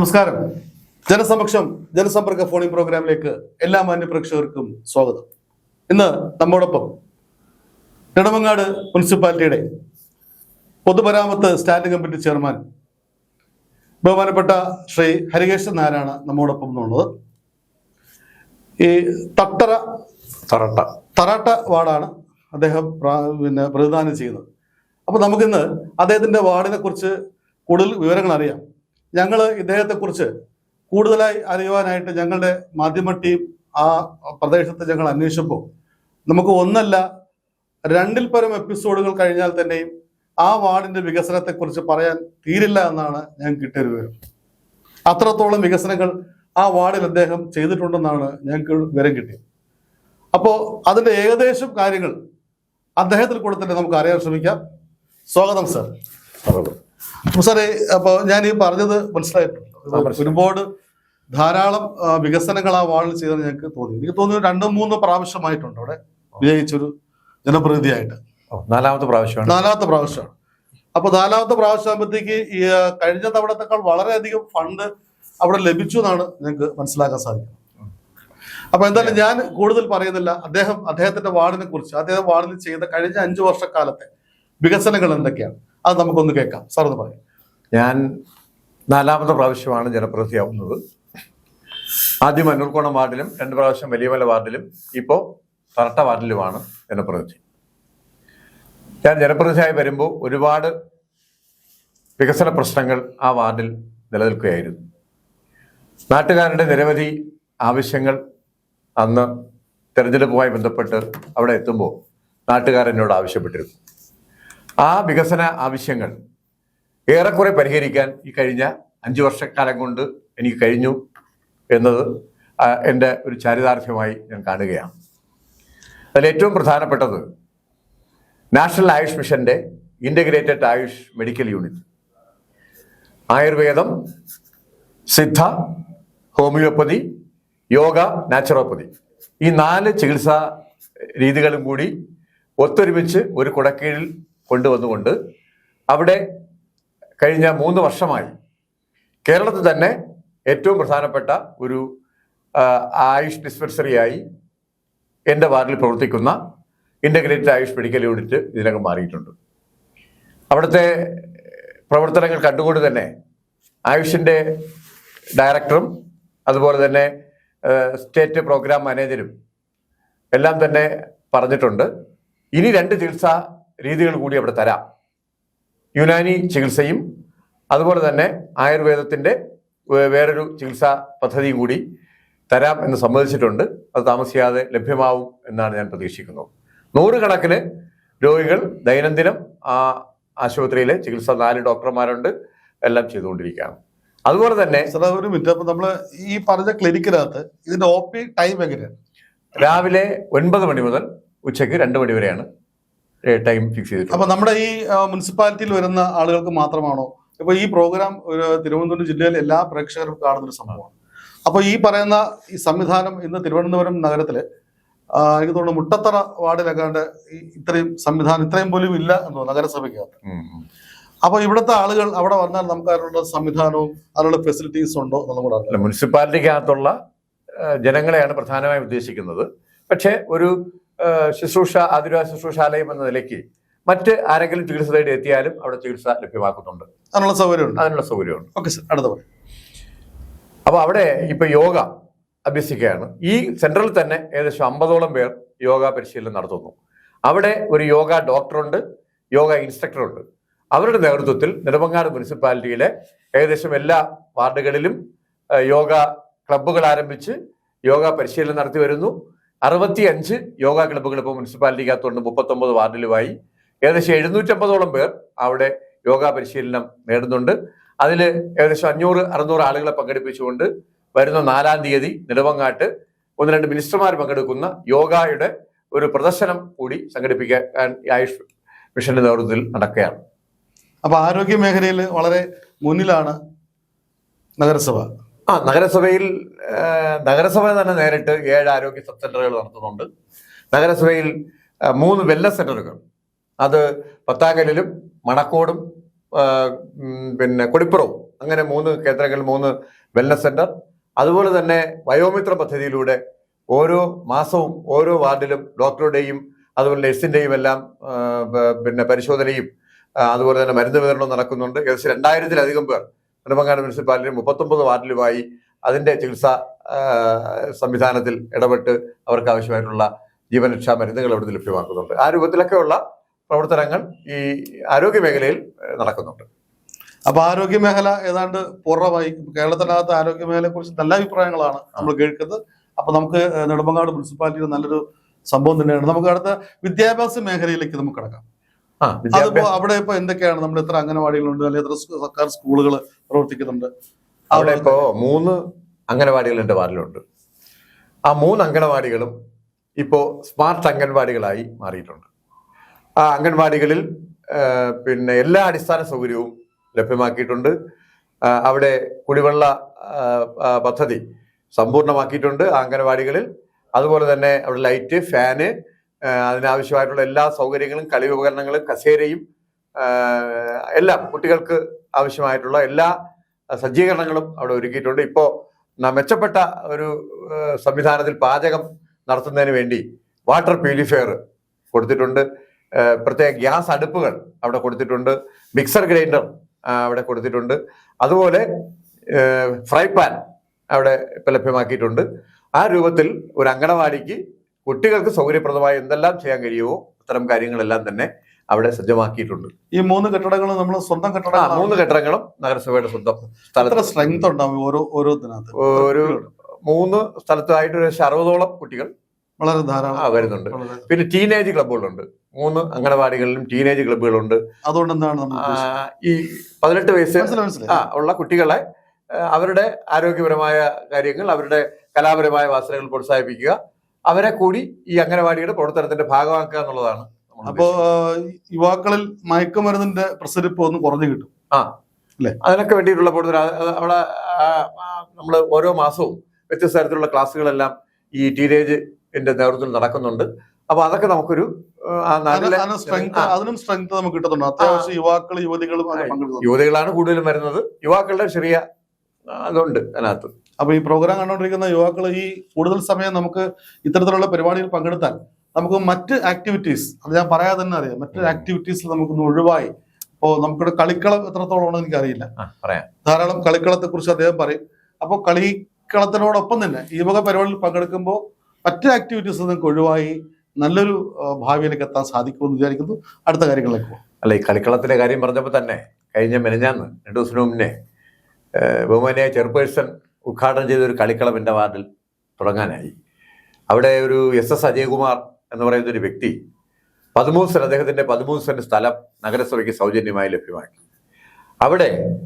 നമസ്കാരം. ജനസമക്ഷം ജനസമ്പർക്ക ഫോണിംഗ് പ്രോഗ്രാമിലേക്ക് എല്ലാ മാന്യപ്രേക്ഷകർക്കും സ്വാഗതം. ഇന്ന് നമ്മോടൊപ്പം നെടുമങ്ങാട് മുനിസിപ്പാലിറ്റിയുടെ പൊതുമരാമത്ത് സ്റ്റാൻഡിംഗ് കമ്മിറ്റി ചെയർമാൻ ബഹുമാനപ്പെട്ട ശ്രീ ഹരികേശൻ നായരാണ് നമ്മോടൊപ്പം എന്നുള്ളത് ഈ തട്ടറ തറട്ട. തറാട്ട വാർഡാണ് അദ്ദേഹം പിന്നെ പ്രതിദാനം ചെയ്യുന്നത്. അപ്പോൾ നമുക്കിന്ന് അദ്ദേഹത്തിന്റെ വാർഡിനെ കുറിച്ച് കൂടുതൽ വിവരങ്ങൾ അറിയാം ഞങ്ങൾ ഇദ്ദേഹത്തെക്കുറിച്ച് കൂടുതലായി അറിയുവാനായിട്ട് ഞങ്ങളുടെ മാധ്യമ ടീം ആ പ്രദേശത്ത് ഞങ്ങൾ അന്വേഷിച്ചപ്പോൾ നമുക്ക് ഒന്നല്ല രണ്ടിൽ പരം എപ്പിസോഡുകൾ കഴിഞ്ഞാൽ തന്നെയും ആ വാർഡിന്റെ വികസനത്തെക്കുറിച്ച് പറയാൻ തീരില്ല എന്നാണ് ഞാൻ കിട്ടിയൊരു വിവരം അത്രത്തോളം വികസനങ്ങൾ ആ വാർഡിൽ അദ്ദേഹം ചെയ്തിട്ടുണ്ടെന്നാണ് ഞങ്ങൾക്ക് വിവരം കിട്ടിയത്. അപ്പോൾ അതിന്റെ ഏകദേശം കാര്യങ്ങൾ അദ്ദേഹത്തിൽ കൂടെ തന്നെ നമുക്ക് അറിയാൻ ശ്രമിക്കാം. സ്വാഗതം സർ. സാറേ അപ്പോൾ ഞാൻ ഈ പറഞ്ഞത് മനസ്സിലായിട്ടുണ്ട്. മനസ്സിലായി. ഒരുപാട് ധാരാളം വികസനങ്ങൾ ആ വാളിൽ ചെയ്തെന്ന് ഞങ്ങൾക്ക് തോന്നി. എനിക്ക് തോന്നുന്നു രണ്ടോ മൂന്നോ പ്രാവശ്യമായിട്ടുണ്ട് അവിടെ വിജയിച്ചൊരു ജനപ്രതിനിധിയായിട്ട്. നാലാമത്തെ പ്രാവശ്യമാണ്. നാലാമത്തെ പ്രാവശ്യമാണ്. അപ്പൊ നാലാമത്തെ പ്രാവശ്യമാകുമ്പോഴത്തേക്ക് ഈ കഴിഞ്ഞ തവണത്തെക്കാൾ വളരെയധികം ഫണ്ട് അവിടെ ലഭിച്ചു എന്നാണ് ഞങ്ങൾക്ക് മനസ്സിലാക്കാൻ സാധിക്കുന്നത്. അപ്പൊ എന്തായാലും ഞാൻ കൂടുതൽ പറയുന്നില്ല. അദ്ദേഹം അദ്ദേഹത്തിന്റെ വാർഡിനെ കുറിച്ച് അദ്ദേഹം വാർഡിൽ ചെയ്ത കഴിഞ്ഞ അഞ്ചു വർഷക്കാലത്തെ വികസനങ്ങൾ എന്തൊക്കെയാണ്? അത് നമുക്കൊന്ന് കേൾക്കാം. സാർ ഒന്ന് പറയാം. ഞാൻ നാലാമത്തെ പ്രാവശ്യമാണ് ജനപ്രതിയാവുന്നത് ആദ്യം അന്നൂർക്കോണം വാർഡിലും രണ്ട് പ്രാവശ്യം വലിയമല വാർഡിലും ഇപ്പോൾ തറട്ട വാർഡിലുമാണ് ജനപ്രതിനിധി. ഞാൻ ജനപ്രതിനിധിയായി വരുമ്പോൾ ഒരുപാട് വികസന പ്രശ്നങ്ങൾ ആ വാർഡിൽ നിലനിൽക്കുകയായിരുന്നു. നാട്ടുകാരുടെ നിരവധി ആവശ്യങ്ങൾ അന്ന് തെരഞ്ഞെടുപ്പുമായി ബന്ധപ്പെട്ട് അവിടെ എത്തുമ്പോൾ നാട്ടുകാരെന്നോട് ആവശ്യപ്പെട്ടിരുന്നു. ആ വികസന ആവശ്യങ്ങൾ ഏറെക്കുറെ പരിഹരിക്കാൻ ഈ കഴിഞ്ഞ അഞ്ച് വർഷക്കാലം കൊണ്ട് എനിക്ക് കഴിഞ്ഞു എന്നത് എന്റെ ഒരു ചാരിതാർത്ഥ്യമായി ഞാൻ കാണുകയാണ്. അതിൽ ഏറ്റവും പ്രധാനപ്പെട്ടത് നാഷണൽ ആയുഷ് മിഷന്റെ ഇന്റഗ്രേറ്റഡ് ആയുഷ് മെഡിക്കൽ യൂണിറ്റ്. ആയുർവേദം സിദ്ധ ഹോമിയോപ്പതി യോഗ നാച്ചുറോപ്പതി. ഈ നാല് ചികിത്സാ രീതികളും കൂടി ഒത്തൊരുമിച്ച് ഒരു കുടക്കീഴിൽ കൊണ്ടുവന്നുകൊണ്ട് അവിടെ കഴിഞ്ഞ മൂന്ന് വർഷമായി കേരളത്തിൽ തന്നെ ഏറ്റവും പ്രധാനപ്പെട്ട ഒരു ആയുഷ് ഡിസ്പെൻസറിയായി എന്റെ വാർഡിൽ പ്രവർത്തിക്കുന്ന ഇന്റഗ്രേറ്റഡ് ആയുഷ് മെഡിക്കൽ യൂണിറ്റ് ഇതിനകം മാറിയിട്ടുണ്ട്. അവിടുത്തെ പ്രവർത്തനങ്ങൾ കണ്ടുകൊണ്ട് തന്നെ ആയുഷിന്റെ ഡയറക്ടറും അതുപോലെ തന്നെ സ്റ്റേറ്റ് പ്രോഗ്രാം മാനേജരും എല്ലാം തന്നെ പറഞ്ഞിട്ടുണ്ട്. ഇനി രണ്ട് ചികിത്സാ രീതികൾ കൂടി അവിടെ തരാം. യുനാനി ചികിത്സയും അതുപോലെ തന്നെ ആയുർവേദത്തിന്റെ വേറൊരു ചികിത്സാ പദ്ധതിയും കൂടി തരാം എന്ന് സമ്മതിച്ചിട്ടുണ്ട്. അത് താമസിയാതെ ലഭ്യമാവും എന്നാണ് ഞാൻ പ്രതീക്ഷിക്കുന്നത് നൂറുകണക്കിന് രോഗികൾ ദൈനംദിനം ആ ആശുപത്രിയിലെ ചികിത്സ നാല് ഡോക്ടർമാരുണ്ട്. എല്ലാം ചെയ്തുകൊണ്ടിരിക്കുകയാണ്. അതുപോലെ തന്നെ ഒരു മിനിറ്റ്. അപ്പൊ നമ്മൾ ഈ പറഞ്ഞ ക്ലിനിക്കിനകത്ത് ഇതിന്റെ ഒ പി ടൈം എങ്ങനെയാണ്? രാവിലെ ഒൻപത് മണി മുതൽ ഉച്ചയ്ക്ക് രണ്ട് മണി വരെയാണ്. ടൈം ഫിക്സ് ചെയ്തിട്ടുണ്ട് അപ്പൊ നമ്മുടെ ഈ മുനിസിപ്പാലിറ്റിയിൽ വരുന്ന ആളുകൾക്ക് മാത്രമാണോ? ഇപ്പൊ ഈ പ്രോഗ്രാം ഒരു തിരുവനന്തപുരം ജില്ലയിലെ എല്ലാ പ്രേക്ഷകരും കാണുന്ന ഒരു സംഭവമാണ്. അപ്പൊ ഈ പറയുന്ന ഈ സംവിധാനം ഇന്ന് തിരുവനന്തപുരം നഗരത്തിൽ എനിക്ക് തോന്നുന്നു മുട്ടത്തറ വാർഡിലൊക്കാണ്ട് ഈ ഇത്രയും സംവിധാനം ഇത്രയും പോലും ഇല്ല എന്ന് തോന്നുന്നു നഗരസഭയ്ക്കകത്ത്. അപ്പൊ ഇവിടുത്തെ ആളുകൾ അവിടെ വന്നാൽ നമുക്ക് അതിനുള്ള സംവിധാനവും അതിനുള്ള ഫെസിലിറ്റീസും ഉണ്ടോ എന്നുള്ളത് കൂടെ അല്ല അറിയാം മുനിസിപ്പാലിറ്റിക്കകത്തുള്ള ജനങ്ങളെയാണ് പ്രധാനമായും ഉദ്ദേശിക്കുന്നത്. പക്ഷേ ഒരു ശുശ്രൂഷ ആതുര ശുശ്രൂഷാലയം എന്ന നിലയ്ക്ക് മറ്റ് ആരെങ്കിലും ചികിത്സ തേടി എത്തിയാലും അവിടെ ചികിത്സ ലഭ്യമാക്കുന്നുണ്ട്. അതിനുള്ള സൗകര്യമുണ്ട്. അതിനുള്ള സൗകര്യമുണ്ട്. ഓക്കെ സർ അടുത്ത പറയും അപ്പോൾ അവിടെ ഇപ്പൊ യോഗ അഭ്യസിക്കുകയാണ്. ഈ സെൻട്രൽ തന്നെ ഏകദേശം അമ്പതോളം പേർ യോഗ പരിശീലനം നടത്തുന്നു. അവിടെ ഒരു യോഗ ഡോക്ടറുണ്ട് യോഗ ഇൻസ്ട്രക്ടറുണ്ട് അവരുടെ നേതൃത്വത്തിൽ നെടുമങ്ങാട് മുനിസിപ്പാലിറ്റിയിലെ ഏകദേശം എല്ലാ വാർഡുകളിലും യോഗ ക്ലബ്ബുകൾ ആരംഭിച്ച് യോഗ പരിശീലനം നടത്തി വരുന്നു. അറുപത്തി അഞ്ച് യോഗ ക്ലബ്ബുകൾ ഇപ്പോൾ മുനിസിപ്പാലിറ്റിക്കകത്തുണ്ട് മുപ്പത്തൊമ്പത് വാർഡിലുമായി. ഏകദേശം എഴുന്നൂറ്റമ്പതോളം പേർ അവിടെ യോഗ പരിശീലനം നേടുന്നുണ്ട്. അതിൽ ഏകദേശം അഞ്ഞൂറ് അറുന്നൂറ് ആളുകളെ പങ്കെടുപ്പിച്ചുകൊണ്ട് വരുന്ന നാലാം തീയതി നെടുവങ്ങാട്ട് ഒന്ന് രണ്ട് മിനിസ്റ്റർമാർ പങ്കെടുക്കുന്ന യോഗയുടെ ഒരു പ്രദർശനം കൂടി സംഘടിപ്പിക്കാൻ ആയുഷ് മിഷന്റെ നേതൃത്വത്തിൽ നടക്കുകയാണ്. അപ്പൊ ആരോഗ്യ മേഖലയിൽ വളരെ മുന്നിലാണ് നഗരസഭ. ആ നഗരസഭയിൽ നഗരസഭ തന്നെ നേരിട്ട് ഏഴ് ആരോഗ്യ സബ് സെന്ററുകൾ നടത്തുന്നുണ്ട്. നഗരസഭയിൽ മൂന്ന് വെല്ലസ് സെന്ററുകൾ. അത് പത്താങ്കലിലും മണക്കോടും പിന്നെ കൊടിപ്പുറവും. അങ്ങനെ മൂന്ന് കേന്ദ്രങ്ങൾ മൂന്ന് വെൽനസ് സെന്റർ. അതുപോലെ തന്നെ വയോമിത്ര പദ്ധതിയിലൂടെ ഓരോ മാസവും ഓരോ വാർഡിലും ഡോക്ടറുടെയും അതുപോലെ നഴ്സിന്റെയും എല്ലാം പിന്നെ പരിശോധനയും അതുപോലെ തന്നെ മരുന്ന് വിതരണവും നടക്കുന്നുണ്ട്. ഏകദേശം രണ്ടായിരത്തിലധികം പേർ നെടുമങ്ങാട് മുനിസിപ്പാലിറ്റി മുപ്പത്തൊമ്പത് വാർഡിലുമായി അതിന്റെ ചികിത്സാ സംവിധാനത്തിൽ ഇടപെട്ട് അവർക്ക് ആവശ്യമായിട്ടുള്ള ജീവനരക്ഷാ മരുന്നുകൾ അവിടുന്ന് ലഭ്യമാക്കുന്നുണ്ട്. ആ രൂപത്തിലൊക്കെയുള്ള പ്രവർത്തനങ്ങൾ ഈ ആരോഗ്യ മേഖലയിൽ നടക്കുന്നുണ്ട്. അപ്പൊ ആരോഗ്യ മേഖല ഏതാണ്ട് പൂർണമായി കേരളത്തിനകത്ത് ആരോഗ്യ മേഖലയെ കുറിച്ച് നല്ല അഭിപ്രായങ്ങളാണ് നമ്മൾ കേൾക്കുന്നത്. അപ്പൊ നമുക്ക് നെടുമങ്ങാട് മുനിസിപ്പാലിറ്റിയുടെ നല്ലൊരു സംഭവം തന്നെയാണ്. നമുക്ക് അടുത്ത വിദ്യാഭ്യാസ മേഖലയിലേക്ക് നമുക്ക് കിടക്കാം. അതിപ്പോ അവിടെ ഇപ്പൊ എന്തൊക്കെയാണ്? നമ്മൾ എത്ര അംഗനവാടികളുണ്ട്? അല്ലെങ്കിൽ എത്ര സർക്കാർ സ്കൂളുകൾ പ്രവർത്തിക്കുന്നുണ്ട്? അവിടെ ഇപ്പോ മൂന്ന് അംഗനവാടികൾ എന്റെ വാർഡിലുണ്ട്. ആ മൂന്ന് അംഗനവാടികളും ഇപ്പോ സ്മാർട്ട് അംഗൻവാടികളായി മാറിയിട്ടുണ്ട്. ആ അംഗൻവാടികളിൽ പിന്നെ എല്ലാ അടിസ്ഥാന സൗകര്യവും ലഭ്യമാക്കിയിട്ടുണ്ട്. അവിടെ കുടിവെള്ള പദ്ധതി സമ്പൂർണമാക്കിയിട്ടുണ്ട് ആ അംഗനവാടികളിൽ. അതുപോലെ തന്നെ അവിടെ ലൈറ്റ് ഫാന് അതിനാവശ്യമായിട്ടുള്ള എല്ലാ സൗകര്യങ്ങളും കളി ഉപകരണങ്ങളും കസേരയും എല്ലാം കുട്ടികൾക്ക് ആവശ്യമായിട്ടുള്ള എല്ലാ സജ്ജീകരണങ്ങളും അവിടെ ഒരുക്കിയിട്ടുണ്ട്. ഇപ്പോൾ മെച്ചപ്പെട്ട ഒരു സംവിധാനത്തിൽ പാചകം നടത്തുന്നതിന് വേണ്ടി വാട്ടർ പ്യൂരിഫയർ കൊടുത്തിട്ടുണ്ട്. പ്രത്യേക ഗ്യാസ് അടുപ്പുകൾ അവിടെ കൊടുത്തിട്ടുണ്ട്. മിക്സർ ഗ്രൈൻഡർ അവിടെ കൊടുത്തിട്ടുണ്ട്. അതുപോലെ ഫ്രൈ പാൻ അവിടെ ഇപ്പം ലഭ്യമാക്കിയിട്ടുണ്ട്. ആ രൂപത്തിൽ ഒരു അങ്കണവാടിക്ക് കുട്ടികൾക്ക് സൗകര്യപ്രദമായി എന്തെല്ലാം ചെയ്യാൻ കഴിയുമോ അത്തരം കാര്യങ്ങളെല്ലാം തന്നെ അവിടെ സജ്ജമാക്കിയിട്ടുണ്ട്. ഈ മൂന്ന് കെട്ടിടങ്ങളും നമ്മൾ സ്വന്തം കെട്ടിടം മൂന്ന് കെട്ടിടങ്ങളും നഗരസഭയുടെ സ്വന്തം സ്ഥലത്ത്. സ്ട്രെങ്ത് ഉണ്ടാവും ഓരോ ഓരോത്തിനകത്ത് ഒരു മൂന്ന് സ്ഥലത്തായിട്ട് ഒരു അറുപതോളം കുട്ടികൾ വളരെ ധാരാളം. വരുന്നുണ്ട്. പിന്നെ ടീനേജ് ക്ലബ്ബുകളുണ്ട് മൂന്ന് അംഗനവാടികളിലും ടീനേജ് ക്ലബ്ബുകളുണ്ട് അതുകൊണ്ട് എന്താണ് ഈ പതിനെട്ട് വയസ്സ് ഉള്ള കുട്ടികളെ അവരുടെ ആരോഗ്യപരമായ കാര്യങ്ങൾ അവരുടെ കലാപരമായ വാസനകൾ പ്രോത്സാഹിപ്പിക്കുക അവരെ കൂടി ഈ അംഗനവാടിയുടെ പ്രവർത്തനത്തിന്റെ ഭാഗമാക്കുക എന്നുള്ളതാണ് അപ്പോ യുവാക്കളിൽ മയക്കുമരുന്നിന്റെ പ്രസരിപ്പ് ഒന്ന് കുറഞ്ഞു കിട്ടും. അതിനൊക്കെ വേണ്ടിയിട്ടുള്ള പ്രവർത്തനം. ആ- ആ- അവിടെ നമ്മൾ ഓരോ മാസവും വ്യത്യസ്ത തരത്തിലുള്ള ക്ലാസ്സുകളെല്ലാം ഈ ടീനേജിന്റെ നേതൃത്വത്തിൽ നടക്കുന്നുണ്ട്. അപ്പൊ അതൊക്കെ നമുക്കൊരു ആ, ആ ആ. അതിനും സ്ട്രെങ്ത് നമുക്ക് കിട്ടുന്നുണ്ട് അത്യാവശ്യം യുവാക്കൾ യുവതികളും യുവതികളാണ് കൂടുതലും വരുന്നത്. യുവാക്കളുടെ ചെറിയ ആ, അതുണ്ട് അതിനകത്ത്. അപ്പൊ ഈ പ്രോഗ്രാം കണ്ടുകൊണ്ടിരിക്കുന്ന യുവാക്കൾ ഈ കൂടുതൽ സമയം നമുക്ക് ഇത്തരത്തിലുള്ള പരിപാടിയിൽ പങ്കെടുത്താൽ നമുക്ക് മറ്റ് ആക്ടിവിറ്റീസ് അത് ഞാൻ പറയാതെ തന്നെ അറിയാം. മറ്റ് ആക്ടിവിറ്റീസിൽ നമുക്കൊന്ന് ഒഴിവായി. ഇപ്പോൾ നമുക്കിവിടെ കളിക്കളം എത്രത്തോളം ഉണ്ടെന്ന് എനിക്കറിയില്ല ധാരാളം കളിക്കളത്തെ കുറിച്ച് അദ്ദേഹം പറയും. അപ്പോൾ കളിക്കളത്തിനോടൊപ്പം തന്നെ ഈ വക പരിപാടിയിൽ പങ്കെടുക്കുമ്പോൾ മറ്റ് ആക്ടിവിറ്റീസ് നിങ്ങൾക്ക് ഒഴിവായി നല്ലൊരു ഭാവിയിലേക്ക് എത്താൻ സാധിക്കുമെന്ന് വിചാരിക്കുന്നു. അടുത്ത കാര്യങ്ങളിലേക്ക് അല്ല ഈ കളിക്കളത്തിലെ കാര്യം പറഞ്ഞപ്പോൾ തന്നെ കഴിഞ്ഞ മെനഞ്ഞാന്ന് രണ്ടു ദിവസത്തിന് മുന്നേ ബഹുമാനിയായ ചെയർപേഴ്സൺ ഉദ്ഘാടനം ചെയ്ത ഒരു കളിക്കളം എന്റെ വാർഡിൽ തുടങ്ങാനായി. അവിടെ ഒരു എസ് എസ് അജയകുമാർ എന്ന് പറയുന്ന ഒരു വ്യക്തി പതിമൂന്ന് സെന്റ് അദ്ദേഹത്തിന്റെ പതിമൂന്ന് സെന്റ് സ്ഥലം നഗരസഭയ്ക്ക് സൗജന്യമായി ലഭ്യമാക്കി. അവിടെ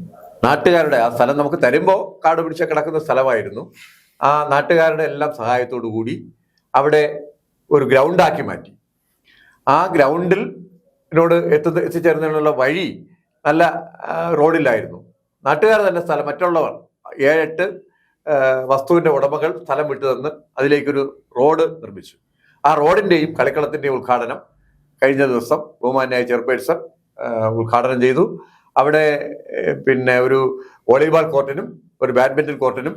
നാട്ടുകാരുടെ ആ സ്ഥലം നമുക്ക് തരുമ്പോൾ കാട് പിടിച്ച കിടക്കുന്ന സ്ഥലമായിരുന്നു. ആ നാട്ടുകാരുടെ എല്ലാം സഹായത്തോടു കൂടി അവിടെ ഒരു ഗ്രൗണ്ടാക്കി മാറ്റി. ആ ഗ്രൗണ്ടിൽ എന്നോട് എത്തുന്ന എത്തിച്ചേരുന്നതിനുള്ള വഴി നല്ല റോഡിലായിരുന്നു നാട്ടുകാർ തന്നെ സ്ഥലം മറ്റുള്ളവർ ഏഴെട്ട് വസ്തുവിന്റെ ഉടമകൾ സ്ഥലം വിട്ടു തന്ന് അതിലേക്കൊരു റോഡ് നിർമ്മിച്ചു. ആ റോഡിന്റെയും കളിക്കളത്തിന്റെയും ഉദ്ഘാടനം കഴിഞ്ഞ ദിവസം ബഹുമാന്യായ ചെയർപേഴ്സൺ ഉദ്ഘാടനം ചെയ്തു. അവിടെ പിന്നെ ഒരു വോളിബോൾ കോർട്ടിനും ഒരു ബാഡ്മിന്റൺ കോർട്ടിനും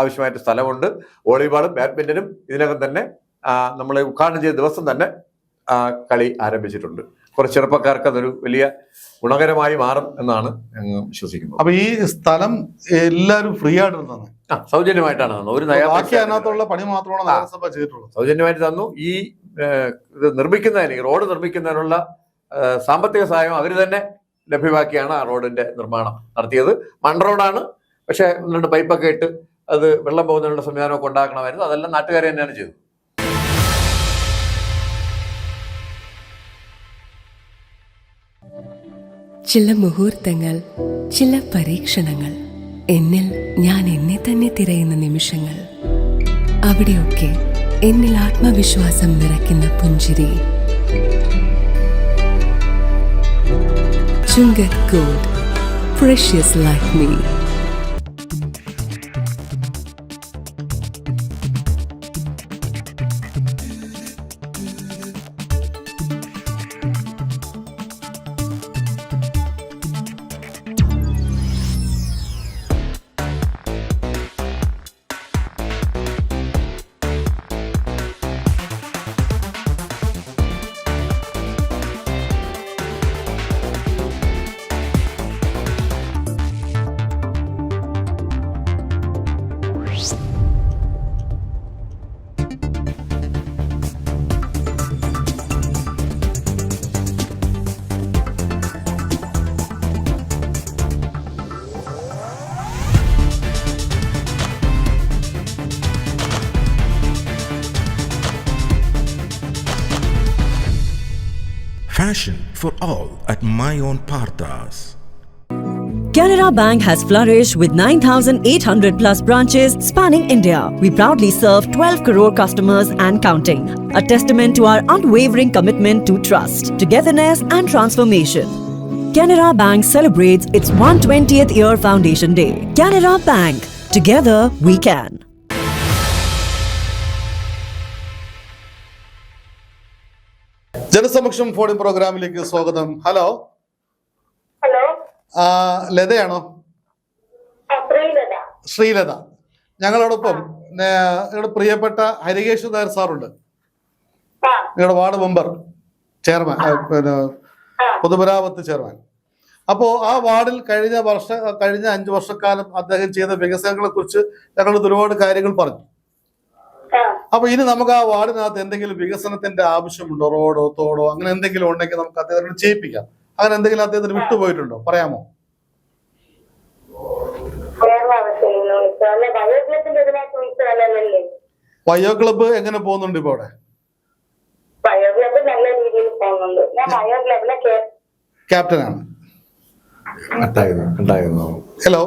ആവശ്യമായിട്ട് സ്ഥലമുണ്ട്. വോളിബോളും ബാഡ്മിന്റനും ഇതിനകം തന്നെ നമ്മൾ ഉദ്ഘാടനം ചെയ്ത ദിവസം തന്നെ കളി ആരംഭിച്ചിട്ടുണ്ട്. കുറച്ച് ചെറുപ്പക്കാർക്ക് അതൊരു വലിയ ഗുണകരമായി മാറും എന്നാണ് ഞങ്ങൾ വിശ്വസിക്കുന്നത്. അപ്പൊ ഈ സ്ഥലം എല്ലാവരും ഫ്രീ ആയിട്ട് തന്നെ. ആ സൗജന്യമായിട്ടാണ് തന്നത്. ഒരു ബാക്കി അതിനകത്തുള്ള പണി മാത്രമാണ് നഗരസഭ ചെയ്തിട്ടുള്ളത്. സൗജന്യമായിട്ട് തന്നു. ഈ ഇത് നിർമ്മിക്കുന്നതിന് ഈ റോഡ് നിർമ്മിക്കുന്നതിനുള്ള സാമ്പത്തിക സഹായം അവർ തന്നെ ലഭ്യമാക്കിയാണ് ആ റോഡിന്റെ നിർമ്മാണം നടത്തിയത്. മൺ റോഡാണ്. പക്ഷേ രണ്ട് പൈപ്പൊക്കെ ഇട്ട് അത് വെള്ളം പോകുന്നതിനുള്ള സംവിധാനമൊക്കെ ഉണ്ടാക്കണമായിരുന്നു. അതെല്ലാം നാട്ടുകാർ തന്നെയാണ് ചെയ്തത്. ചില മുഹൂർത്തങ്ങൾ ചില പരീക്ഷണങ്ങൾ എന്നിൽ ഞാൻ എന്നെ തന്നെ തിരയുന്ന നിമിഷങ്ങൾ. അവിടെയൊക്കെ എന്നിൽ ആത്മവിശ്വാസം നിറയ്ക്കുന്ന പുഞ്ചിരി. Chungath gold precious life me. Passion for all at my own Parthas. Canara Bank has flourished with 9,800 plus branches spanning India. We proudly serve 12 crore customers and counting, a testament to our unwavering commitment to trust, togetherness, and transformation. Canara Bank celebrates its 120th year foundation day. Canara Bank, together we can. ജനസമക്ഷം phone in പ്രോഗ്രാമിലേക്ക് സ്വാഗതം. Hello. Hello. ആ, ലതയാണോ? ശ്രീലത. ഞങ്ങളോടൊപ്പം നിങ്ങളുടെ പ്രിയപ്പെട്ട ഹരികേഷ് നായർ സാറുണ്ട്. നിങ്ങളുടെ ward member chairman പിന്നെ പൊതുമരാമത്ത് ചെയർമാൻ. അപ്പോൾ ആ വാർഡിൽ കഴിഞ്ഞ വർഷ കഴിഞ്ഞ അഞ്ചു വർഷക്കാലം അദ്ദേഹം ചെയ്ത വികസനങ്ങളെ കുറിച്ച് ഞങ്ങൾ ഒരുപാട് കാര്യങ്ങൾ പറഞ്ഞു. അപ്പൊ ഇനി നമുക്ക് ആ വാർഡിനകത്ത് എന്തെങ്കിലും വികസനത്തിന്റെ ആവശ്യമുണ്ടോ? റോഡോ തോടോ അങ്ങനെ എന്തെങ്കിലും ഉണ്ടെങ്കിൽ നമുക്ക് അദ്ദേഹത്തിനോട് ചെയ്യിപ്പിക്കാം അങ്ങനെ എന്തെങ്കിലും അദ്ദേഹത്തിന് വിട്ടുപോയിട്ടുണ്ടോ? പറയാമോ? വയോ ക്ലബ്ബ് എങ്ങനെ പോകുന്നുണ്ട് ഇപ്പൊ അവിടെ? ക്യാപ്റ്റനാണ്. ഹലോ.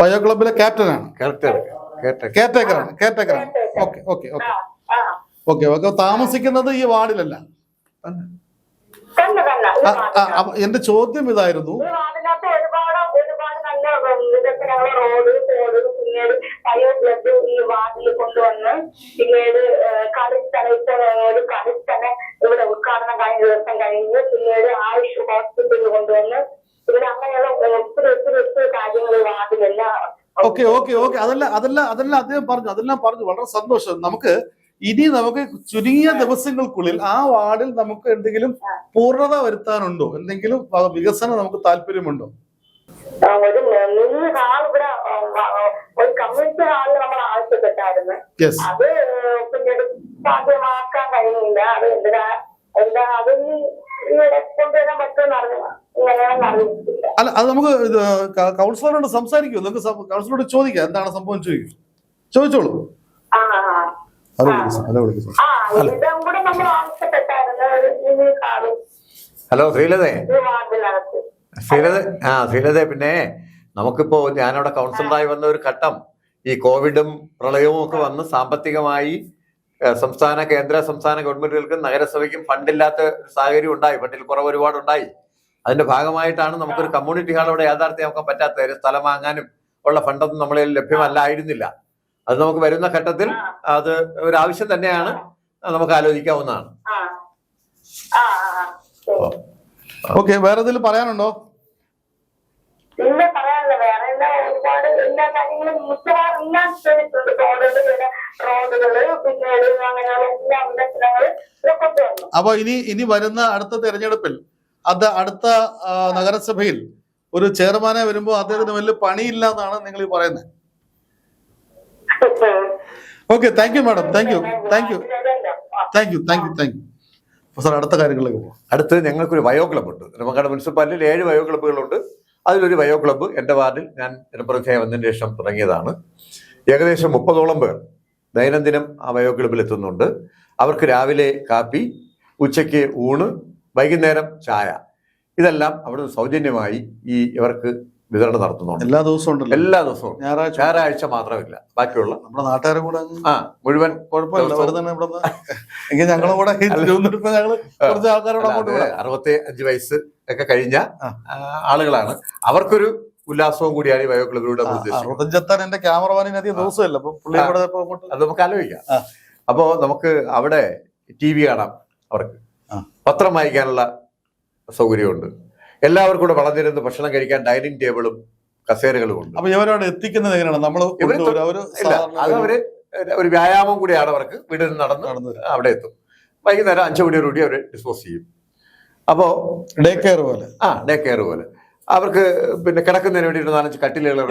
വയോ ക്ലബിലെ ക്യാപ്റ്റനാണ്. Okay okay okay. ആ ആ. Okay okay. താമസിക്കുന്നത് ഈ വാർഡിലല്ല? എന്റെ ചോദ്യം ഇതായിരുന്നു. കൊണ്ടുവന്ന് പിന്നീട് ഇവിടെ ഉദ്ഘാടനം കഴിഞ്ഞ ദിവസം കഴിഞ്ഞ് പിന്നീട് ആയുഷ് ഹോസ്പിറ്റലിൽ കൊണ്ടുവന്ന്. ഇവിടെ അങ്ങനെയുള്ള ഒത്തിരി ഒത്തിരി ഒത്തിരി കാര്യങ്ങൾ വാർഡിലെല്ലാം ഓക്കെ ഓക്കെ ഓക്കെ. അതല്ല അതല്ല അതല്ല അദ്ദേഹം പറഞ്ഞു അതെല്ലാം പറഞ്ഞു. വളരെ സന്തോഷം. നമുക്ക് ഇനി നമുക്ക് ചുരുങ്ങിയ ദിവസങ്ങൾക്കുള്ളിൽ ആ വാർഡിൽ നമുക്ക് എന്തെങ്കിലും പൂർണത വരുത്താനുണ്ടോ? എന്തെങ്കിലും വികസനം നമുക്ക് താല്പര്യമുണ്ടോ? ഒരു മിനി ഹാൾ ഇവിടെ ഒരു കമ്മ്യൂണിറ്റി ഹാളിൽ നമ്മൾ ആവശ്യപ്പെട്ടായിരുന്നു. അത് പിന്നീട് സാധ്യമാക്കാൻ കഴിയുന്നില്ല. അത് എന്തിനാ എന്താ അതൊന്നും ഇവിടെ കൊണ്ടുവരാൻ പറ്റുമെന്ന് അറിഞ്ഞു. ഇങ്ങനെയാണെന്ന് അറിയിച്ചില്ല അല്ല അത് നമുക്ക് ഇത് കൗൺസിലറോട് സംസാരിക്കൂ. നമുക്ക് കൗൺസിലറോട് ചോദിക്കാം. എന്താണ് സംഭവം ചോദിക്കും. ചോദിച്ചോളൂ. ആ ആ ഹലോ ശ്രീലതേ. ശ്രീലത ആ ശ്രീലതേ പിന്നെ നമുക്കിപ്പോ ഞാനവിടെ കൗൺസിലറായി വന്ന ഒരു ഘട്ടം. ഈ കോവിഡും പ്രളയവും ഒക്കെ വന്ന് സാമ്പത്തികമായി സംസ്ഥാന കേന്ദ്ര സംസ്ഥാന ഗവൺമെന്റുകൾക്കും നഗരസഭയ്ക്കും ഫണ്ടില്ലാത്ത സാഹചര്യം ഉണ്ടായി. ഫണ്ടിൽ കുറവ് ഒരുപാട് ഉണ്ടായി അതിന്റെ ഭാഗമായിട്ടാണ് നമുക്കൊരു കമ്മ്യൂണിറ്റി ഹാൾ അവിടെ യാഥാർത്ഥ്യമാക്കാൻ പറ്റാത്ത ഒരു സ്ഥലം വാങ്ങാനും ഉള്ള ഫണ്ടൊന്നും നമ്മളെ ലഭ്യമല്ലായിരുന്നില്ല അത് നമുക്ക് വരുന്ന ഘട്ടത്തിൽ അത് ഒരു ആവശ്യം തന്നെയാണ്. നമുക്ക് ആലോചിക്കാവുന്നതാണ്. ഓക്കെ വേറെ എന്തെങ്കിലും പറയാനുണ്ടോ? പറയാനില്ല. വേറെ എല്ലാ ഒരുപാട് എല്ലാ കാര്യങ്ങളും മിക്കവാറും എല്ലാം ചെയ്തിട്ടുണ്ട് റോഡുകൾ പിന്നെ റോഡുകൾ പിന്നീട് അങ്ങനെയുള്ള എല്ലാ വികസനങ്ങളും അപ്പൊ ഇനി ഇനി വരുന്ന അടുത്ത തെരഞ്ഞെടുപ്പിൽ അത് അടുത്ത നഗരസഭയിൽ ഒരു ചെയർമാനെ വരുമ്പോൾ അദ്ദേഹത്തിന് വലിയ പണിയില്ല എന്നാണ് നിങ്ങൾ ഈ പറയുന്നത് okay thank you madam thank you thank you thank you thank you thank you sir അടുത്ത കാര്യങ്ങളിലേക്ക് പോകാം. അടുത്ത് ഞങ്ങൾക്കൊരു വയോ ക്ലബ് ഉണ്ട്. നെടുമങ്ങാട് മുനിസിപ്പാലിറ്റിയിൽ ഏഴ് വയോ ക്ലബ്ബുകളുണ്ട് അതിലൊരു വയോ ക്ലബ്ബ് എന്റെ വാർഡിൽ ഞാൻ ജനപ്രതിനിധിയായി വന്നതിന് ശേഷം തുടങ്ങിയതാണ്. ഏകദേശം മുപ്പതോളം പേർ ദൈനംദിനം ആ വയോ ക്ലബ്ബിൽ എത്തുന്നുണ്ട്. അവർക്ക് രാവിലെ കാപ്പി ഉച്ചയ്ക്ക് ഊണ് വൈകുന്നേരം ചായ. ഇതെല്ലാം അവിടുന്ന് സൗജന്യമായി ഈ ഇവർക്ക് വിതരണം നടത്തുന്നുണ്ട്. എല്ലാ ദിവസവും എല്ലാ ദിവസവും. ഞായറാഴ്ച. ഞായറാഴ്ച മാത്രമില്ല. ബാക്കിയുള്ള നമ്മുടെ നാട്ടുകാരും കൂടെ ആ മുഴുവൻ കുഴപ്പമില്ല. ഞങ്ങളും കൂടെ കുറച്ച് ആൾക്കാരോട് അങ്ങോട്ട് അറുപത്തി അഞ്ച് വയസ്സ് ഒക്കെ കഴിഞ്ഞ ആളുകളാണ്. അവർക്കൊരു ഉല്ലാസവും കൂടിയാണ് ഈ വയോ ക്ലബിലൂടെ നമ്മൾ ഉദ്ദേശിക്കുന്നത് അറുപത്തഞ്ചെത്താൻ എന്റെ ക്യാമറമാനിന് അധികം ദിവസമല്ല. അത് നമുക്ക് ആലോചിക്കാം. അപ്പോ നമുക്ക് അവിടെ ടി വി കാണാം അവർക്ക്. പത്രം വായിക്കാനുള്ള സൗകര്യമുണ്ട്. എല്ലാവർക്കും കൂടെ വളർന്നിരുന്ന് ഭക്ഷണം കഴിക്കാൻ ഡൈനിങ് ടേബിളും കസേരകളും ഉണ്ട്. അപ്പൊ ഇവരോട് എത്തിക്കുന്നത് എങ്ങനെയാണ്? നമ്മൾ അവർ അവർ ഒരു വ്യായാമം കൂടിയാണ് അവർക്ക്. വീട്ടിൽ നിന്ന് നടന്ന്. അവിടെ എത്തും. വൈകുന്നേരം അഞ്ചു മണിയോടുകൂടി അവർ ഡിസ്പോസ് ചെയ്യും. അപ്പോ ഡേ കെയർ പോലെ? ആ ഡേ കെയർ പോലെ. അവർക്ക് പിന്നെ കിടക്കുന്നതിന് വേണ്ടി നാലഞ്ച് കട്ടിലുകൾ.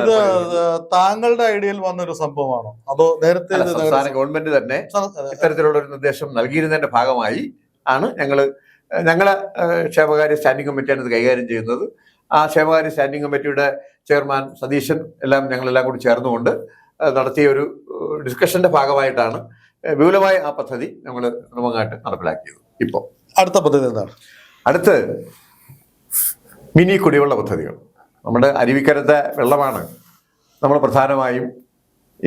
താങ്കളുടെ ഐഡിയയിൽ വന്നൊരു സംഭവമാണോ? അതോ നേരത്തെ സംസ്ഥാന ഗവൺമെന്റ് തന്നെ ഇത്തരത്തിലുള്ള ഒരു നിർദ്ദേശം നൽകിയിരുന്നതിന്റെ ഭാഗമായി ആണ് ഞങ്ങൾ ഞങ്ങളെ ക്ഷേമകാര്യ സ്റ്റാൻഡിംഗ് കമ്മിറ്റിയാണ് ഇത് കൈകാര്യം ചെയ്യുന്നത്. ആ ക്ഷേമകാര്യ സ്റ്റാൻഡിംഗ് കമ്മിറ്റിയുടെ ചെയർമാൻ സതീശൻ എല്ലാം ഞങ്ങളെല്ലാം കൂടി ചേർന്നുകൊണ്ട് നടത്തിയ ഒരു ഡിസ്കഷന്റെ ഭാഗമായിട്ടാണ് വിപുലമായ ആ പദ്ധതി നമ്മൾ നെടുമങ്ങാട്ട് നടപ്പിലാക്കിയത്. ഇപ്പോൾ അടുത്ത പദ്ധതി എന്താണ്? അടുത്ത് മിനി കുടിവെള്ള പദ്ധതികൾ. നമ്മുടെ അരുവിക്കരത്തെ വെള്ളമാണ് നമ്മൾ പ്രധാനമായും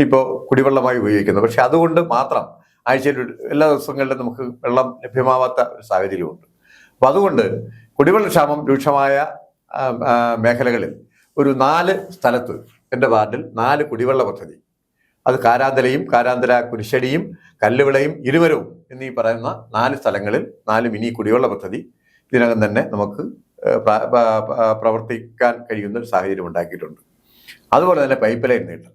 ഇപ്പോൾ കുടിവെള്ളമായി ഉപയോഗിക്കുന്നത്. പക്ഷെ അതുകൊണ്ട് മാത്രം ആഴ്ചയിൽ എല്ലാ ദിവസങ്ങളിലും നമുക്ക് വെള്ളം ലഭ്യമാവാത്ത ഒരു സാഹചര്യമുണ്ട്. അപ്പം അതുകൊണ്ട് കുടിവെള്ള ക്ഷാമം രൂക്ഷമായ മേഖലകളിൽ ഒരു നാല് സ്ഥലത്ത് എന്റെ വാർഡിൽ നാല് കുടിവെള്ള പദ്ധതി. അത് കാരാന്തലയും കാരാന്തല കുരിശടിയും കല്ലുവിളയും ഇരുവരവും എന്നീ പറയുന്ന നാല് സ്ഥലങ്ങളിൽ നാല് മിനി കുടിവെള്ള പദ്ധതി ഇതിനകം തന്നെ നമുക്ക് പ്രവർത്തിക്കാൻ കഴിയുന്ന ഒരു സാഹചര്യം ഉണ്ടാക്കിയിട്ടുണ്ട്. അതുപോലെ തന്നെ പൈപ്പ് ലൈൻ നീട്ടൽ.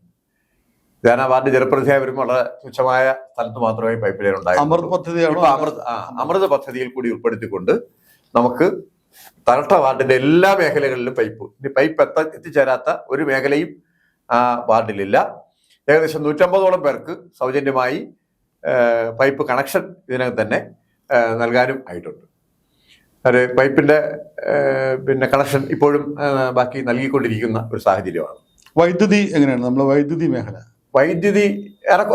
ഞാൻ ആ വാർഡ് ജനപ്രതിനിധിയായി വരുമ്പോൾ വളരെ തുച്ഛമായ സ്ഥലത്ത് മാത്രമേ പൈപ്പ് ലൈൻ അമൃത് ഉണ്ടായിരുന്നു പദ്ധതിയാണോ അമൃത് അമൃത പദ്ധതിയിൽ കൂടി ഉൾപ്പെടുത്തിക്കൊണ്ട് നമുക്ക് തലട്ട വാർഡിന്റെ എല്ലാ മേഖലകളിലും പൈപ്പ് ഇനി പൈപ്പ് എത്ത എത്തിച്ചേരാത്ത ഒരു മേഖലയും ആ വാർഡിലില്ല. ഏകദേശം നൂറ്റമ്പതോളം പേർക്ക് സൗജന്യമായി പൈപ്പ് കണക്ഷൻ ഇതിനകം തന്നെ നൽകാനും ആയിട്ടുണ്ട്. അത് പൈപ്പിന്റെ പിന്നെ കണക്ഷൻ ഇപ്പോഴും ബാക്കി നൽകിക്കൊണ്ടിരിക്കുന്ന ഒരു സാഹചര്യമാണ്. വൈദ്യുതി എങ്ങനെയാണ്? നമ്മുടെ വൈദ്യുതി മേഖല. വൈദ്യുതി ഏറെ-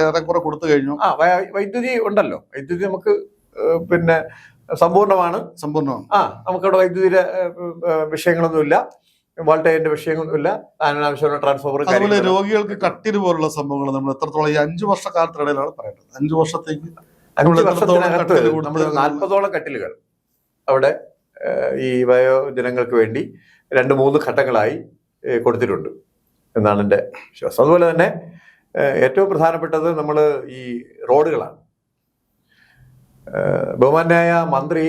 ഏറെക്കുറെ കൊടുത്തു കഴിഞ്ഞു. ആ വൈദ്യുതി ഉണ്ടല്ലോ. വൈദ്യുതി നമുക്ക് പിന്നെ സമ്പൂർണമാണ്. സമ്പൂർണമാണ്. ആ നമുക്കവിടെ വൈദ്യുതിയുടെ വിഷയങ്ങളൊന്നുമില്ല. വോൾട്ടേജിന്റെ വിഷയങ്ങളൊന്നുമില്ല. അതിനാവശ്യമുള്ള ട്രാൻസ്ഫോമർ അതുപോലെ രോഗികൾക്ക് കട്ടിന് പോലുള്ള സംഭവങ്ങൾ നമ്മൾ എത്രത്തോളം ഈ അഞ്ചു വർഷ കാലത്തിനിടയിലാണ് പറയേണ്ടത്. അഞ്ചു വർഷത്തേക്ക് അഞ്ച് വർഷത്തിനകത്ത് നമ്മൾ നാൽപ്പതോളം കട്ടിലുകൾ അവിടെ ഈ വയോജനങ്ങൾക്ക് വേണ്ടി രണ്ട് മൂന്ന് ഘട്ടങ്ങളായി കൊടുത്തിട്ടുണ്ട് എന്നാണ് എന്റെ വിശ്വാസം. അതുപോലെ തന്നെ ഏറ്റവും പ്രധാനപ്പെട്ടത് നമ്മൾ ഈ റോഡുകളാണ്. ബഹുമാനായ മന്ത്രി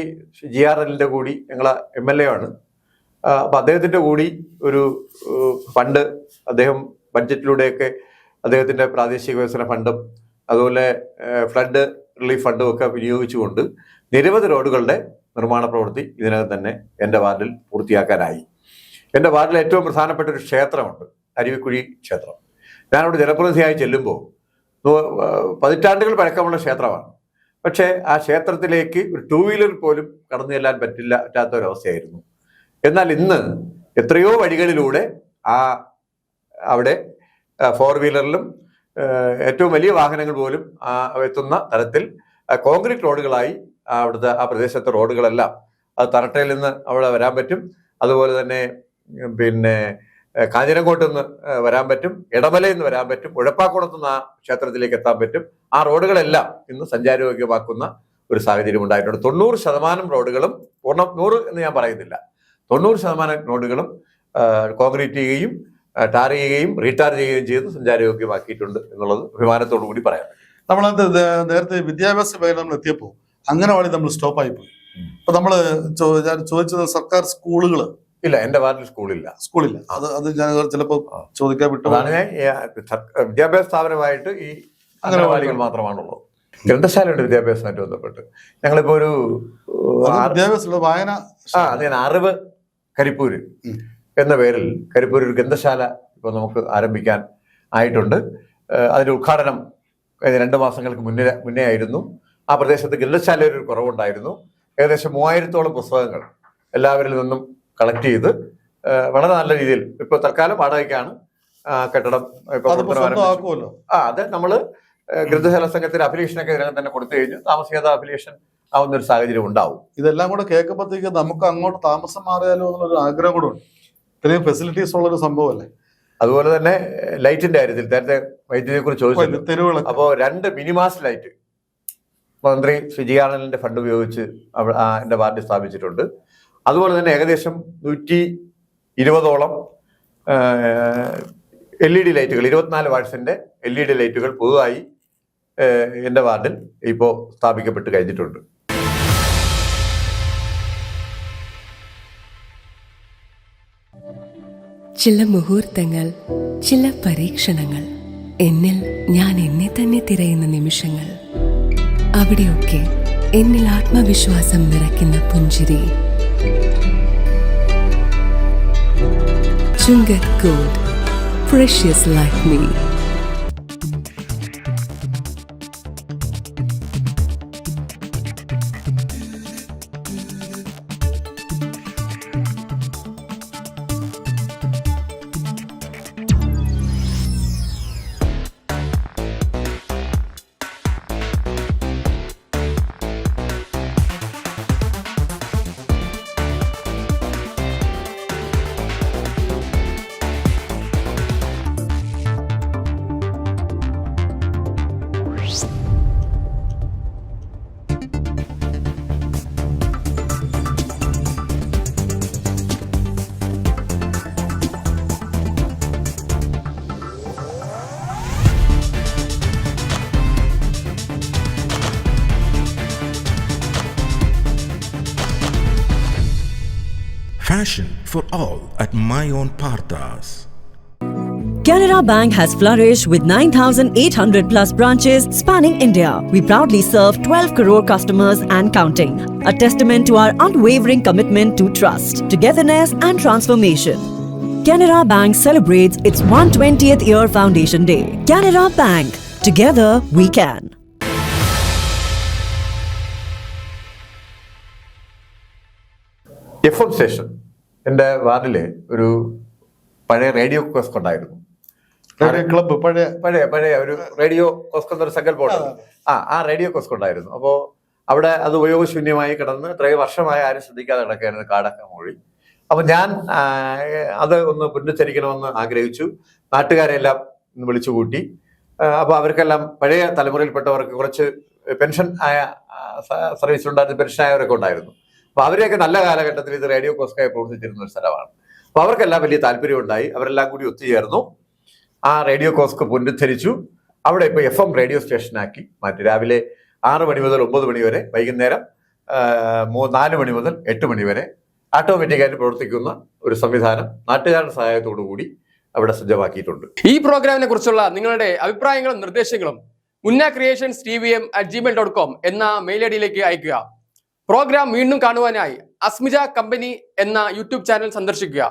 ജി ആർ എല്ലിന്റെ കൂടി ഞങ്ങളെ എം എൽ എ ആണ്. അപ്പം അദ്ദേഹത്തിന്റെ കൂടി ഒരു ഫണ്ട് അദ്ദേഹം ബഡ്ജറ്റിലൂടെയൊക്കെ അദ്ദേഹത്തിന്റെ പ്രാദേശിക വികസന ഫണ്ടും അതുപോലെ ഫ്ലഡ് റിലീഫ് ഫണ്ടും ഒക്കെ വിനിയോഗിച്ചുകൊണ്ട് നിരവധി റോഡുകളുടെ നിർമ്മാണ പ്രവൃത്തി ഇതിനകം തന്നെ എന്റെ വാർഡിൽ പൂർത്തിയാക്കാനായി. എന്റെ വാർഡിൽ ഏറ്റവും പ്രധാനപ്പെട്ട ഒരു ക്ഷേത്രമുണ്ട് അരുവിക്കുഴി ക്ഷേത്രം. ഞാനവിടെ ജനപ്രതിനിധിയായി ചെല്ലുമ്പോൾ പതിറ്റാണ്ടുകൾ പഴക്കമുള്ള ക്ഷേത്രമാണ്. പക്ഷേ ആ ക്ഷേത്രത്തിലേക്ക് ഒരു ടൂ വീലർ പോലും കടന്നു ചെല്ലാൻ പറ്റില്ല പറ്റാത്ത ഒരവസ്ഥയായിരുന്നു എന്നാൽ ഇന്ന് എത്രയോ വഴികളിലൂടെ ആ അവിടെ ഫോർ വീലറിലും ഏറ്റവും വലിയ വാഹനങ്ങൾ പോലും എത്തുന്ന തരത്തിൽ കോൺക്രീറ്റ് റോഡുകളായി അവിടുത്തെ ആ പ്രദേശത്തെ റോഡുകളെല്ലാം അത് തറട്ടയിൽ നിന്ന് അവിടെ വരാൻ പറ്റും. അതുപോലെ തന്നെ പിന്നെ കാഞ്ഞിരങ്കോട്ട് നിന്ന് വരാൻ പറ്റും. ഇടമലയിൽ നിന്ന് വരാൻ പറ്റും. ഉഴപ്പാക്കുളത്ത് നിന്ന് ആ ക്ഷേത്രത്തിലേക്ക് എത്താൻ പറ്റും. ആ റോഡുകളെല്ലാം ഇന്ന് സഞ്ചാരയോഗ്യമാക്കുന്ന ഒരു സാഹചര്യം ഉണ്ടായിട്ടുണ്ട്. തൊണ്ണൂറ് ശതമാനം റോഡുകളും പൂർണം നൂറ് എന്ന് ഞാൻ പറയുന്നില്ല. തൊണ്ണൂറ് ശതമാനം റോഡുകളും കോൺക്രീറ്റ് ചെയ്യുകയും ടാർ ചെയ്യുകയും റീടാർ ചെയ്യുകയും ചെയ്ത് സഞ്ചാരയോഗ്യമാക്കിയിട്ടുണ്ട് എന്നുള്ളത് അഭിമാനത്തോടു കൂടി പറയാം. നമ്മൾ നേരത്തെ വിദ്യാഭ്യാസ മേഖല നമ്മൾ എത്തിയപ്പോൾ അങ്ങനെ വഴി നമ്മൾ സ്റ്റോപ്പ് ആയി പോയി അപ്പൊ നമ്മൾ ഞാൻ ചോദിച്ചത് സർക്കാർ സ്കൂളുകൾ ഇല്ല എന്റെ വാർഡിൽ സ്കൂളില്ല. സ്കൂളില്ല. അത് അത് ഞാൻ ചിലപ്പോ ആ. ചോദിക്കാൻ വിട്ടു അതാണ് വിദ്യാഭ്യാസ സ്ഥാപനമായിട്ട് ഈ അംഗനവാടികൾ മാത്രമാണുള്ളത്. ഗ്രന്ഥശാലയുടെ വിദ്യാഭ്യാസമായിട്ട് ബന്ധപ്പെട്ട്. ഞങ്ങളിപ്പോ ഒരു വിദ്യാഭ്യാസമുള്ള വായന ആ അത് ഞാൻ അറിവ് കരിപ്പൂര് എന്ന പേരിൽ കരിപ്പൂർ ഒരു ഗ്രന്ഥശാല ഇപ്പോൾ നമുക്ക് ആരംഭിക്കാൻ ആയിട്ടുണ്ട്. അതിന്റെ ഉദ്ഘാടനം കഴിഞ്ഞ രണ്ട് മാസങ്ങൾക്ക് മുന്നേ മുന്നേ ആയിരുന്നു. ആ പ്രദേശത്ത് ഗ്രന്ഥശാലയിൽ ഒരു കുറവുണ്ടായിരുന്നു. ഏകദേശം മൂവായിരത്തോളം പുസ്തകങ്ങൾ എല്ലാവരിൽ നിന്നും കളക്ട് ചെയ്ത് വളരെ നല്ല രീതിയിൽ ഇപ്പോൾ തൽക്കാലം വാടകയ്ക്കാണ് കെട്ടിടം ഇപ്പോൾ ആ അത് നമ്മൾ ഏഹ് ഗ്രന്ഥശാല സംഘത്തിന് അഫിലിയേഷനൊക്കെ ഇതിനകം തന്നെ കൊടുത്തു കഴിഞ്ഞു. താമസിക്കാതെ അഫിലിയേഷൻ ആവുന്ന ഒരു സാഹചര്യം ഉണ്ടാവും. ഇതെല്ലാം കൂടെ കേൾക്കുമ്പോഴത്തേക്ക് നമുക്ക് അങ്ങോട്ട് താമസം മാറിയാലോ എന്നുള്ളൊരു ആഗ്രഹം കൂടെ ഉണ്ട്. ഇത്രയും ഫെസിലിറ്റീസ് ഉള്ള ഒരു സംഭവമല്ലേ? അതുപോലെ തന്നെ ലൈറ്റിന്റെ കാര്യത്തിൽ നേരത്തെ വൈദ്യുതിയെ കുറിച്ച് ചോദിച്ചു അപ്പോ അപ്പോൾ രണ്ട് മിനിമാസ് ലൈറ്റ് മന്ത്രി ശ്രീജിയാനലിന്റെ ഫണ്ട് ഉപയോഗിച്ച് എന്റെ എന്റെ വാർഡിൽ സ്ഥാപിച്ചിട്ടുണ്ട്. അതുപോലെ തന്നെ ഏകദേശം നൂറ്റി ഇരുപതോളം എൽ ഇ ഡി ലൈറ്റുകൾ ഇരുപത്തിനാല് വാട്സിന്റെ എൽ ഇ ഡി ലൈറ്റുകൾ പുതുതായി ഏഹ്, എന്റെ വാർഡിൽ ഇപ്പോൾ സ്ഥാപിക്കപ്പെട്ട് കഴിഞ്ഞിട്ടുണ്ട്. ചില മുഹൂർത്തങ്ങൾ ചില പരീക്ഷണങ്ങൾ എന്നിൽ ഞാൻ എന്നെ തന്നെ തിരയുന്ന നിമിഷങ്ങൾ. അവിടെയൊക്കെ എന്നിൽ ആത്മവിശ്വാസം നിറയ്ക്കുന്ന പുഞ്ചിരി. Chungath gold precious life me compassion for all at my own partas. Canara Bank has flourished with 9,800 plus branches spanning India. We proudly serve 12 crore customers and counting. A testament to our unwavering commitment to trust, togetherness, and transformation. Canara Bank celebrates its 120th year foundation day. Canara Bank. Together we can. F1 session. എന്റെ വാർഡിൽ ഒരു പഴയ radio കോസ്ക് ഉണ്ടായിരുന്നു. Club പഴയ പഴയ പഴയ ഒരു radio കോസ്ക് എന്നൊരു സങ്കല്പമുണ്ട് ആ ആ റേഡിയോ കോസ്ക് ഉണ്ടായിരുന്നു. അപ്പോൾ അവിടെ അത് ഉപയോഗശൂന്യമായി കിടന്ന് ഇത്രയും വർഷമായി ആരും ശ്രദ്ധിക്കാതെ കിടക്കുകയായിരുന്നു കാടൊക്കെ മൂഴി അപ്പൊ ഞാൻ അത് ഒന്ന് പുനരുദ്ധരിക്കണമെന്ന് ആഗ്രഹിച്ചു. നാട്ടുകാരെ എല്ലാം ഒന്ന് വിളിച്ചു കൂട്ടി. അപ്പോൾ അപ്പൊ അവർക്കെല്ലാം പഴയ തലമുറയിൽപ്പെട്ടവർക്ക് കുറച്ച് പെൻഷൻ ആയ സർവീസ് ഉണ്ടായിരുന്ന സർവീസിലുണ്ടായിരുന്ന പെൻഷൻ ആയവരൊക്കെ ഉണ്ടായിരുന്നു. അപ്പൊ അവരെയൊക്കെ നല്ല കാലഘട്ടത്തിൽ ഇത് റേഡിയോ കോസ്കായി പ്രവർത്തിച്ചിരുന്ന ഒരു സ്ഥലമാണ്. അപ്പൊ അവർക്കെല്ലാം വലിയ താല്പര്യം ഉണ്ടായി അവരെല്ലാം കൂടി ഒത്തുചേർന്നു. ആ റേഡിയോ കോസ്ക് പുനരുദ്ധരിച്ചു. അവിടെ ഇപ്പോൾ എഫ് എം റേഡിയോ സ്റ്റേഷനാക്കി മാറ്റി. രാവിലെ ആറ് മണി മുതൽ ഒമ്പത് മണി വരെ വൈകുന്നേരം നാല് മണി മുതൽ എട്ട് മണി വരെ ഓട്ടോമാറ്റിക്കായിട്ട് പ്രവർത്തിക്കുന്ന ഒരു സംവിധാനം നാട്ടുകാരുടെ സഹായത്തോടു കൂടി അവിടെ സജ്ജമാക്കിയിട്ടുണ്ട്. ഈ പ്രോഗ്രാമിനെ കുറിച്ചുള്ള നിങ്ങളുടെ അഭിപ്രായങ്ങളും നിർദ്ദേശങ്ങളും Munna creations T V M at gmail dot com എന്ന മെയിൽ ഐ ഡിയിലേക്ക് അയക്കുക പ്രോഗ്രാം വീണ്ടും കാണുവാനായി അസ്മിജ കമ്പനി എന്ന യൂട്യൂബ് ചാനൽ സന്ദർശിക്കുക.